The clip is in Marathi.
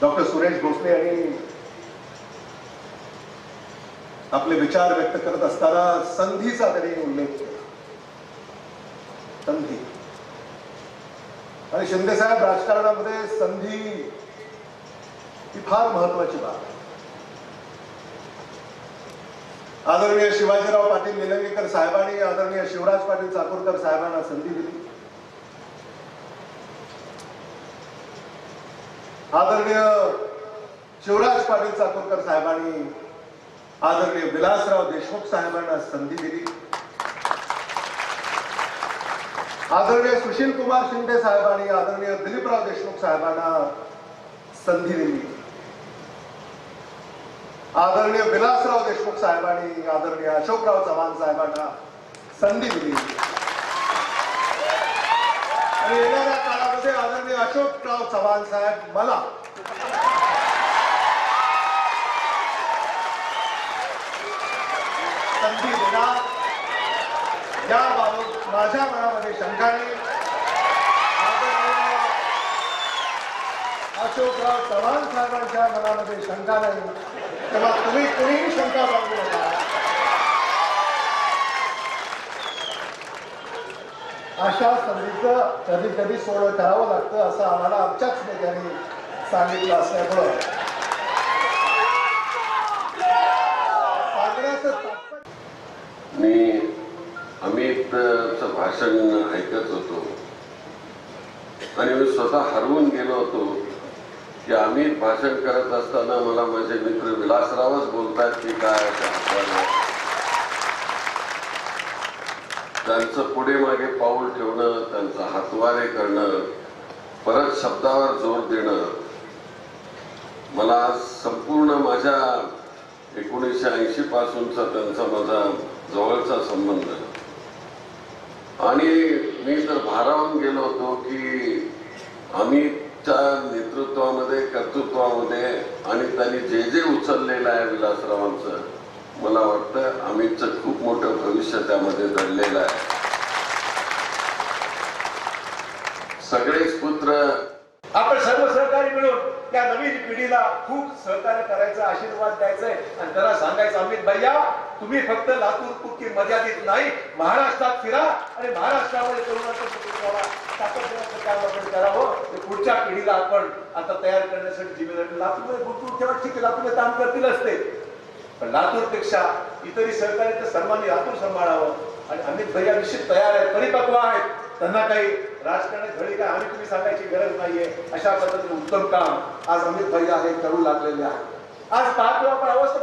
डॉक्टर सुरेश भोसले आणि आपले विचार व्यक्त करत असताना संधीचा त्यांनी उल्लेख केला. संधी. आणि शिंदेसाहेब राजकारणामध्ये संधी ही फार महत्वाची बाब आहे. आदरणीय शिवाजीराव पाटील निलंगेकर साहेबांनी आदरणीय शिवराज पाटील चाकूरकर साहेबांना संधी दिली. आदरणीय शिवराज पाटील चाकूरकर साहेबांनी आदरणीय विलासराव देशमुख साहेबांना संधी दिली. आदरणीय सुशील कुमार शिंदे साहेबांनी आदरणीय दिलीपराव देशमुख साहेबांना संधी दिली. आदरणीय विलासराव देशमुख साहेबांनी आदरणीय अशोकराव चव्हाण साहेबांना संधी दिली आणि येणाऱ्या काळामध्ये आदरणीय अशोकराव चव्हाण साहेब मला. संधी देणार. याबाबत माझ्या मनामध्ये शंका नाही. अशोकराव चव्हाण साहेबांच्या मनामध्ये शंका नाही. तेव्हा तुम्ही कुणीही शंका बाळगू नका. अशा संधीचं कधी कधी सोडं करावं लागतं असं आम्हाला आमच्याच नेत्यांनी सांगितलं असल्यामुळं. मी अमितचं भाषण ऐकत होतो. आणि मी स्वतः हरवून गेलो होतो की अमित भाषण करत असताना मला माझे मित्र विलासरावच बोलतात की काय असं त्यांचं पुढे मागे पाऊल ठेवणं त्यांचं हातवारे करणं परत शब्दावर जोर देणं मला संपूर्ण माझ्या एकोणीसशे ऐंशी पासूनचा त्यांचा माझा जवळचा संबंध. आणि मी तर भारावून गेलो होतो की अमितच्या नेतृत्वामध्ये कर्तृत्वामध्ये आणि त्यांनी जे जे उचललेलं आहे विलासरावांचं मला वाटतं अमितचं खूप मोठं भविष्य त्यामध्ये दडलेलं आहे. सगळेच पुत्र आपण सर्व सहकारी मिळून त्या नवीन पिढीला खूप सहकार्य करायचं आशीर्वाद द्यायचा आणि त्याला सांगायचं अमित भैया तुम्ही फक्त लातूर पुरती मर्यादित नाही महाराष्ट्रात फिरा आणि महाराष्ट्रामध्ये तरुणाचं करावं. ते पुढच्या पिढीला आपण आता तयार करण्यासाठी जिम्मेदारी लातूरमध्ये गुंतवणूक ठेवा. ठीक आहे लातूरमध्ये काम करतील असते. पण लातूरपेक्षा इतरही तर सर्वांनी लातूर सांभाळावं. आणि अमित भैया निश्चित तयार आहेत परिपक्व आहेत. त्यांना काही राजकारणात घडी काय आम्ही तुम्ही सांगायची गरज नाहीये. अशा पद्धतीने उत्तम काम आज अमित भैया हे करू लागलेले आहे आज पाहतो आपण अवस्था